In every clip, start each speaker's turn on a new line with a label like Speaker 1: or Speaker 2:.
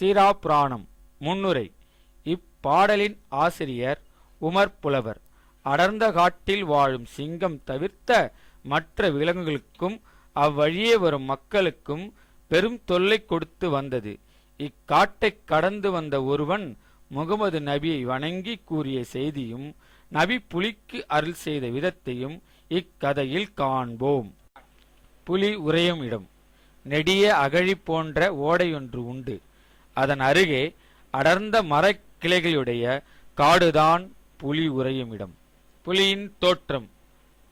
Speaker 1: சீரா புராணம் முன்னுரை. இப்பாடலின் ஆசிரியர் உமர் புலவர். அடர்ந்த காட்டில் வாழும் சிங்கம் தவிர்த்த மற்ற விலங்குகளுக்கும் அவ்வழியே வரும் மக்களுக்கும் பெரும் தொல்லை கொடுத்து வந்தது. இக்காட்டைக் கடந்து வந்த ஒருவன் முகமது நபியை வணங்கி கூறிய செய்தியும் நபி புலிக்கு அருள் செய்த விதத்தையும் இக்கதையில் காண்போம். புலி உறையும் இடம். நெடிய அகழி போன்ற ஓடையொன்று உண்டு. அதன் அருகே அடர்ந்த மரக்கிளைகளுடைய காடுதான் புலி உறையும் இடம் புலியின் தோற்றம்.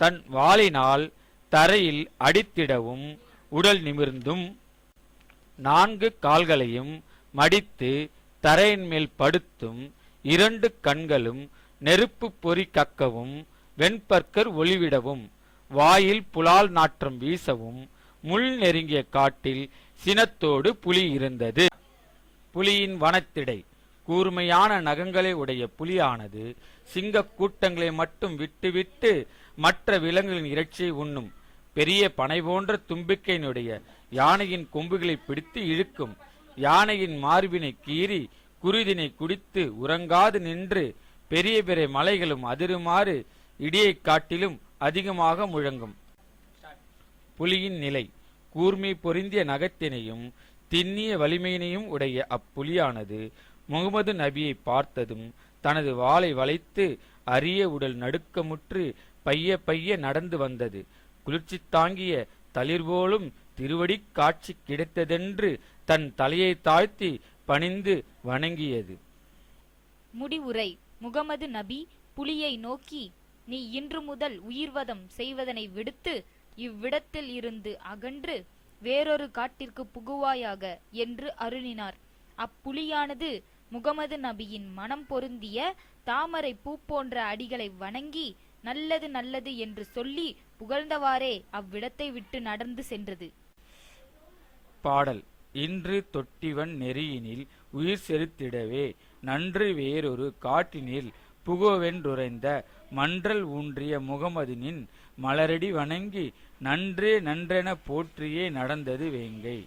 Speaker 1: தன் வாளினால் தரையில் அடித்திடவும் உடல் நிமிர்ந்தும் நான்கு கால்களையும் மடித்து தரையின் மேல் படுத்தும் இரண்டு கண்களும் நெருப்பு பொறி கக்கவும் வெண்பற்கர் ஒளிவிடவும் வாயில் புலால் நாற்றம் வீசவும் முள் நெருங்கிய காட்டில் சினத்தோடு புலி இருந்தது. புலியின் வனத்திடை. கூர்மையான நகங்களை உடைய புலியானது சிங்க கூட்டங்களை மட்டும் விட்டுவிட்டு மற்ற விலங்குகளின் இறைச்சியை உண்ணும். பெரிய பனை போன்ற தும்பிக்கையினுடைய யானையின் கொம்புகளை பிடித்து இழுக்கும். யானையின் மார்பினை கீறி குருதினை குடித்து உறங்காது நின்று பெரிய பெரிய மலைகளும் அதிருமாறு இடியைக் காட்டிலும் அதிகமாக முழங்கும். புலியின் நிலை. கூர்மை பொருந்திய நகத்தினையும் திண்ணிய வலிமையினையும் உடைய அப்புலியானது முகமது நபியை பார்த்ததும் தனது வாளை வளைத்து அரிய உடல் நடுக்கமுற்று பைய பைய நடந்து வந்தது. குளிர்ச்சி தாங்கிய தளிர்போலும் திருவடிக் காட்சி கிடைத்ததென்று தன் தலையை தாழ்த்தி பணிந்து வணங்கியது.
Speaker 2: முடிவுரை முகமது நபி புலியை நோக்கி நீ இன்று முதல் உயிர்வதம் செய்வதனை விடுத்து இவ்விடத்தில் இருந்து அகன்று வேறொரு காட்டிற்கு புகுவாயாக என்று அருளினார். அப்புலியானது முகமது நபியின் மனம் பொருந்திய தாமரை பூ போன்ற அடிகளை வணங்கி நல்லது நல்லது என்று சொல்லி புகழ்ந்தவாறே அவ்விடத்தை விட்டு நடந்து சென்றது.
Speaker 1: பாடல். இன்று தொட்டிவன் நெறியினில் உயிர் செலுத்திடவே நன்று வேறொரு காட்டினில் புகுவென்றுரைந்த மன்றல் ஊன்றிய முகமதினின் மலரடி வணங்கி நன்றே நன்றென போற்றியே நடந்தது வேங்கை.